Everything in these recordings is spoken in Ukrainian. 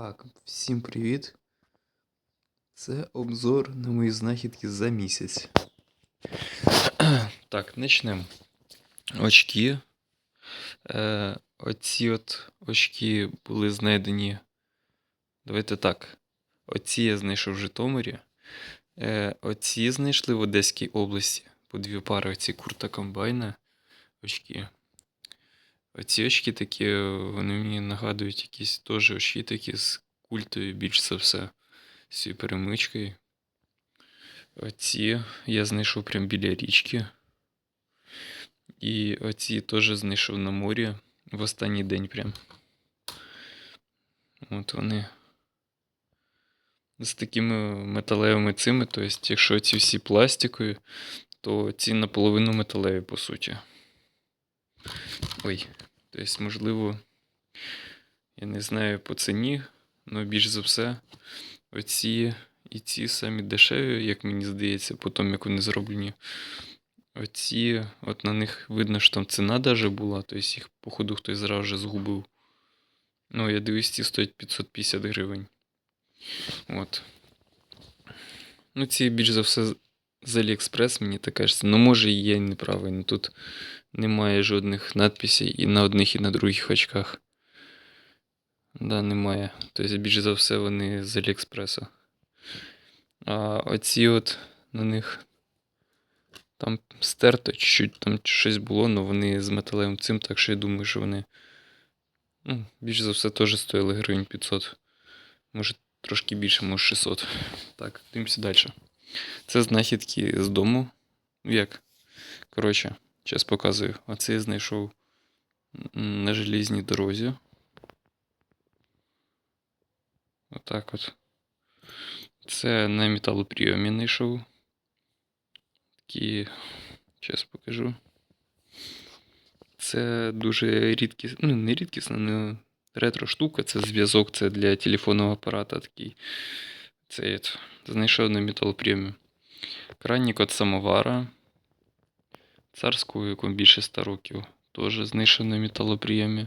Так, всім привіт. Це обзор на мої знахідки за місяць. Так, почнемо. Очки. Е, оці от очки були знайдені. Давайте так. Оці я знайшов в Житомирі. Е, оці знайшли в Одеській області. По дві пари оці курта комбайна. Очки. Оці очки такі, вони мені нагадують якісь теж очки такі з культою більш за все. З цією перемичкою. Оці я знайшов прямо біля річки. І оці теж знайшов на морі в останній день прям. От вони. З такими металевими цими, тобто, якщо ці всі пластикові, то ці наполовину металеві, по суті. Ой. Тобто, можливо, я не знаю по ціні, але більш за все, оці і ці самі дешеві, як мені здається, по тому, як вони зроблені. Оці, от на них видно, що там ціна даже була, тобто їх, походу, хтось зразу вже згубив. Ну, я дивлюсь, ці стоять 550 гривень. От. Ну, ці більш за все з Аліекспрес, мені так кажеться. Ну, може, і є неправильно. Тут немає жодних надписей і на одних, і на других очках. Да, немає. Тобто, більш за все, вони з Аліекспреса. А оці от на них там стерто чуть-чуть, там щось було, але вони з металевим цим, так що я думаю, що вони. Ну, більш за все, теж стоїли гривень 500. Може, трошки більше, може 600. Так, дивимося далі. Це знахідки з дому. Як? Коротше, зараз показую. Оце я знайшов на железній дорозі. Отак от. Це на металоприйомі знайшов. Такі. Зараз покажу. Це дуже рідкісна, ну, не рідкісна, не ретро штука. Це зв'язок, це для телефонного апарата такий. Це знайшов на металоприйомі. Кранник від самовара. Царського, якому більше 100 років. Теж знайшов на металоприйомі.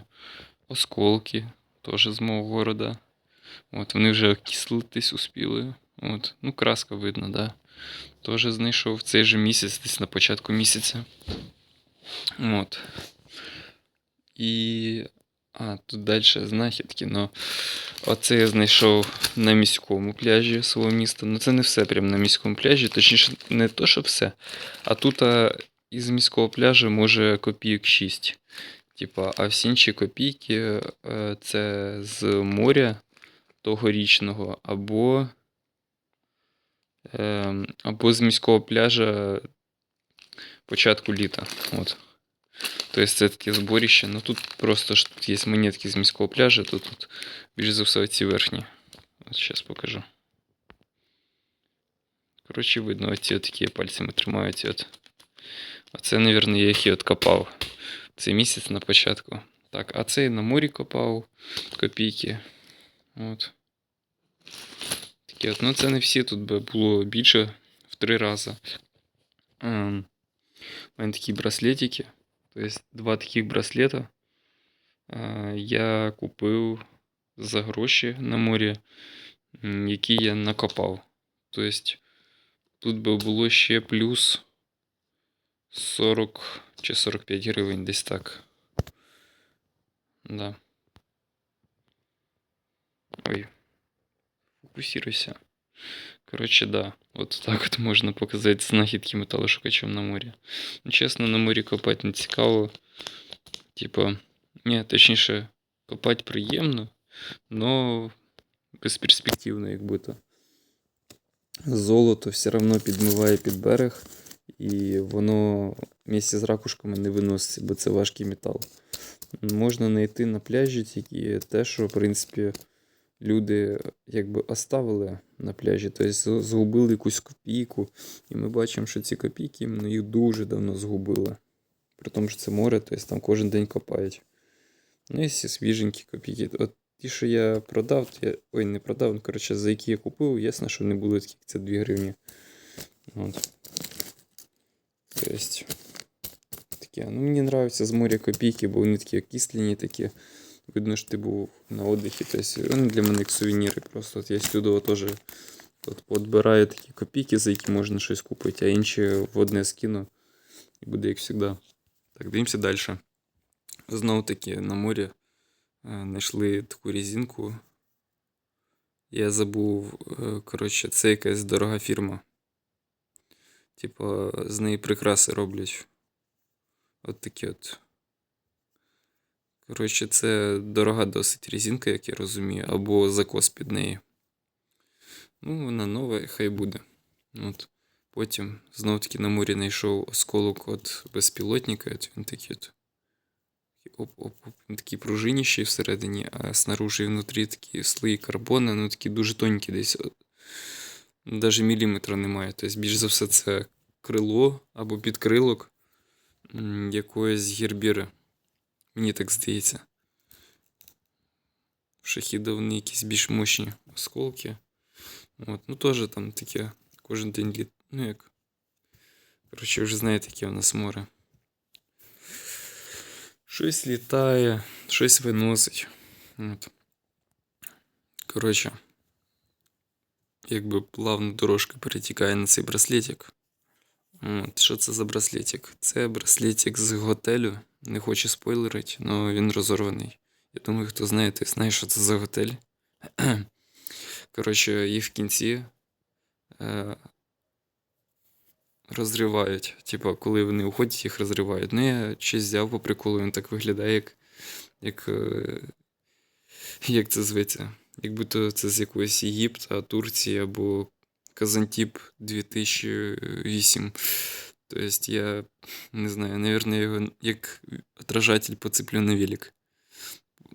Осколки, теж з мого города. От, вони вже окислитись успіли. От. Ну, краска видно, да. Теж знайшов цей же місяць, десь на початку місяця. От. І. А, тут далі знахідки, но оце я знайшов на міському пляжі свого міста. Ну це не все прямо на міському пляжі, точніше, не то, що все. А тут а, із міського пляжу може копійок 6. Типа, а всі інші копійки е, це з моря тогорічного, або, е, або з міського пляжа початку літа. От. Тобто це таке зборище. Ну тут просто ж тут є монетки з міського пляжу, тут, тут більш за все ці верхні. От зараз покажу. Коротше, видно, оці такі пальцями тримаються. От. Оце, мабуть, я їх і откопав. Цей місяць на початку. Так, а цей на морі копав копійки. От. Такі от. Ну, це не всі, тут би було більше в три рази. Ем, У мене такі браслетики. Тобто два таких браслета я купив за гроші на морі, які я накопав. Тобто тут би було ще плюс 40 чи 45 гривень десь так. Да. Ой. Фокусируйся. Коротше, да. От так от можна показати знахідки металошукачем на морі. Ну, чесно, на морі копати не цікаво. Типа, ні, точніше, копати приємно, но безперспективно, як будто. Золото все одно підмиває під берег, і воно місці з ракушками не виноситься, бо це важкий метал. Можна знайти на пляжі тільки те, що, в принципі, люди якби оставили на пляжі, тобто згубили якусь копійку. І ми бачимо, що ці копійки ну, їх дуже давно згубили. При тому, що це море, тобто там кожен день копають. Ну і всі свіженькі копійки. От ті, що я продав, то я... ой, не продав, ну, коротше, за які я купив, ясно, що не були такі, це 2 гривні. От. Тобто, таке. Ну, мені подобаються з моря копійки, бо вони такі окислені, такі видно, що ти був на отдихі. Вони для мене як сувеніри. Просто от я сюди теж от подбираю такі копійки, за які можна щось купити, а інші в одне скину. І буде як завжди. Так, дивимося далі. Знову таки на морі е, знайшли таку резинку. Я забув, е, коротше, це якась дорога фірма. Типа, з неї прикраси роблять. От такі от. Коротше, це дорога досить резинка, як я розумію, або закос під неї. Ну, вона нова, хай буде. От. Потім знов таки на морі знайшов осколок от безпілотника. От він такий от. Оп-оп-оп. Він такий пружиніший всередині, а снаружи і внутрі такі слої карбону, ну такі дуже тонкі десь. Навіть міліметра немає. Тобто, більш за все, це крило або підкрилок якоїсь гірбіри. Мені так здається. В шахіда вони якісь більш мощні осколки. От. Ну, теж там таке кожен день літ. Ну як. Коротше, вже знаєте, яке у нас море. Щось літає, щось виносить. От. Коротше, якби плавно дорожка перетікає на цей браслетик. От. Що це за браслетик? Це браслетик з готелю. Не хочу спойлерити, але він розорваний. Я думаю, хто знає, той знає, що це за готель. Коротше, їх в кінці е, розривають. Типа, коли вони уходять, їх розривають. Ну, я щось взяв по приколу, він так виглядає, як. Як, е, як це зветься? Як будто це з якогось Єгипта, Турції або Казантіп 2008. Тобто я не знаю, наверное, його як отражатель поцеплю на велик.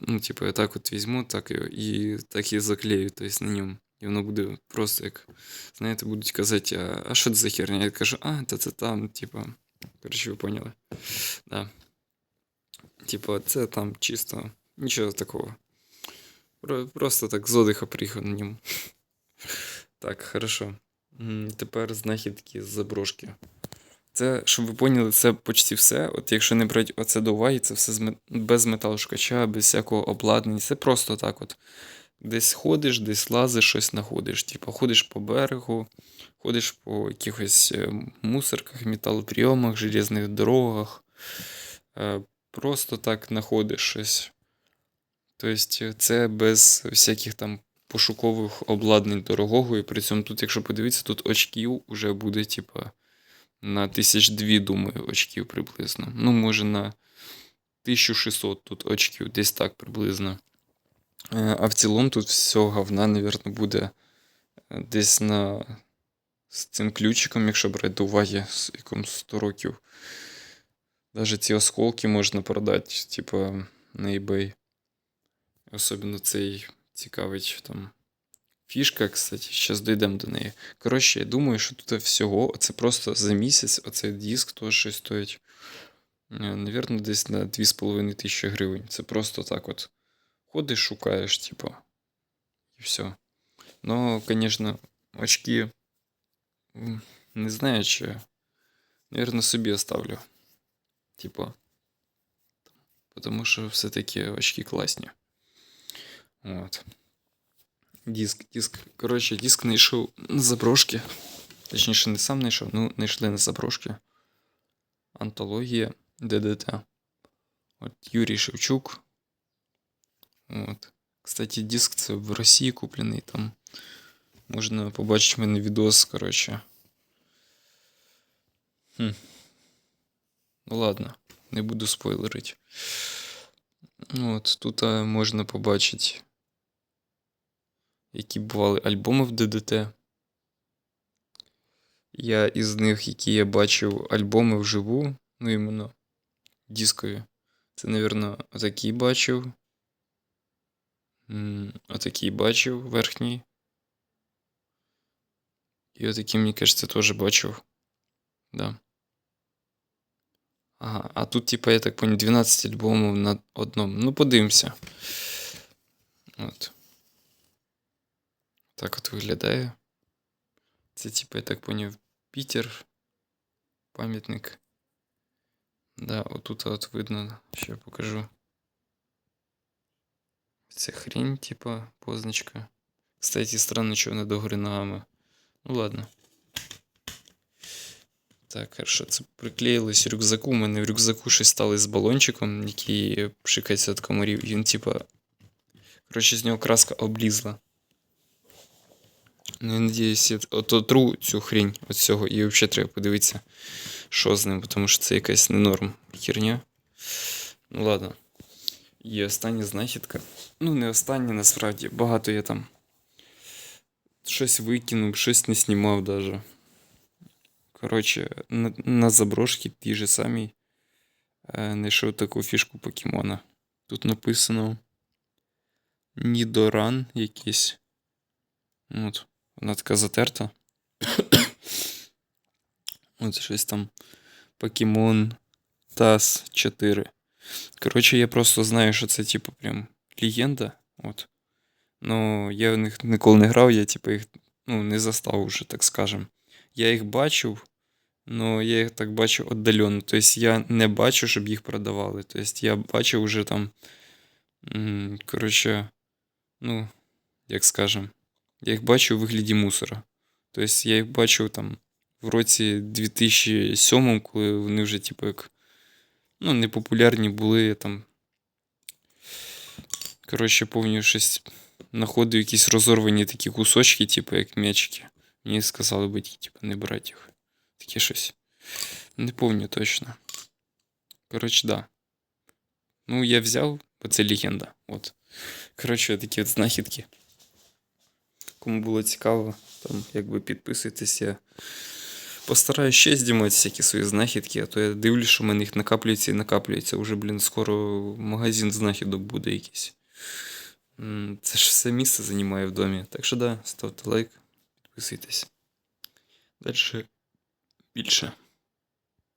Ну, типу, я так от візьму, так його, і так і заклею, тобто на ньому. І воно буде просто як, знаєте, будуть казати, а, а що це за херня? Я кажу, а, та це там, типа, коротше, ви поняли. Да. Типа, це там чисто, нічого такого. Про- Просто так з отдиха приїхав на ньому. Так, хорошо. М, Тепер знахідки з заброшки. Це, щоб ви поняли, це почти все. От якщо не брати оце до уваги, це все без металошукача, без всякого обладнання. Це просто так от. Десь ходиш, десь лазиш, щось знаходиш. Типа ходиш по берегу, ходиш по якихось е, мусорках, металоприйомах, железних дорогах. Е, Просто так знаходиш щось. Тобто, це без всяких там пошукових обладнань дорогого. І при цьому тут, якщо подивитися, тут очків вже буде, типа, на тисяч дві, думаю, очків приблизно. Ну, може, на 1600 тут очків, десь так приблизно. Е, А в цілому тут всього говна, навірно, буде е, десь на з цим ключиком, якщо брати до уваги, з якомусь 100 років. Навіть ці осколки можна продати, типа, на eBay. Особливо цей цікавить там фішка, кстати, зараз дійдемо до неї. Коротше, я думаю, що тут всього, це просто за місяць, оцей диск теж щось стоїть. е, Навірно, десь на 2,5 тисячі гривень. Це просто так от. Ходиш, шукаєш, типа. І все. Ну, звісно, очки. Не знаю, чи. Наверно, собі оставлю. Типа. Потому що все-таки очки класні. Вот. Диск, диск. Коротше, диск знайшов на заброшки. Точніше, не сам знайшов, ну, знайшли на заброшки. Антологія ДДТ. От Юрій Шевчук. От. Кстати, диск це в Росії куплений там. Можна побачити в мене відос, коротше. Хм. Ну ладно, не буду спойлерити. Ну, От, тут можна побачити, які бували альбоми в ДДТ. Я із них, які я бачив альбоми вживу, ну іменно дискові. Це, напевно, отакий бачив. Отакий бачив верхній. І отакий, мені кажеться, теж бачив. Да. Ага, а тут, типа, я так понял, 12 альбомів на одному. Ну, подивимося. От. Так от виглядає. Це, типа, я так поняв, Пітер. Пам'ятник. Да, отут от видно, ще покажу. Ця хрень, типа, позначка. Кстати, странно, що вона догори ногами. Ну ладно. Так, хорошо, це приклеїлось рюкзаку. У мене в рюкзаку щось стало з балончиком, який пшикається від комарів. Він, типа. Коротше, з нього краска облізла. Ну, я надіюсь, я ото тру цю хрень от цього, і взагалі треба подивитися, що з ним, тому що це якась не норм херня. Ну ладно. І остання знахідка. Ну, не остання, насправді. Багато я там щось викинув, щось не знімав даже. Коротше, на, на заброшці ті ж самі е, знайшов таку фішку покемона. Тут написано Нідоран якийсь. От, вона така затерта. От щось там. Покемон Тас 4. Коротше, я просто знаю, що це, типу, прям легенда. От. Ну, я в них ніколи не грав, я, типу, їх ну, не застав уже, так скажем. Я їх бачив, але я їх так бачу віддалено. Тобто я не бачу, щоб їх продавали. Тобто я бачив уже там. Коротше, ну, як скажем, я їх бачу у вигляді мусора. Тобто я їх бачив там в році 2007, коли вони вже, типу, як ну, непопулярні були там. Коротше, повністю щось знаходив якісь розорвані такі кусочки, типу, як м'ячики. Мені сказали батьки, типу, не брати їх. Таке щось. Не пам'ятаю точно. Коротше, да. Ну, я взяв, бо це легенда. От. Коротше, такі от знахідки. Кому було цікаво, там, якби підписуйтесь, я постараюсь ще знімати всякі свої знахідки, а то я дивлюсь, що в мене їх накаплюється і накаплюється. Уже, блін, скоро магазин знахідок буде якийсь. Це ж все місце займає в домі. Так що да, ставте лайк, підписуйтесь. Далі більше.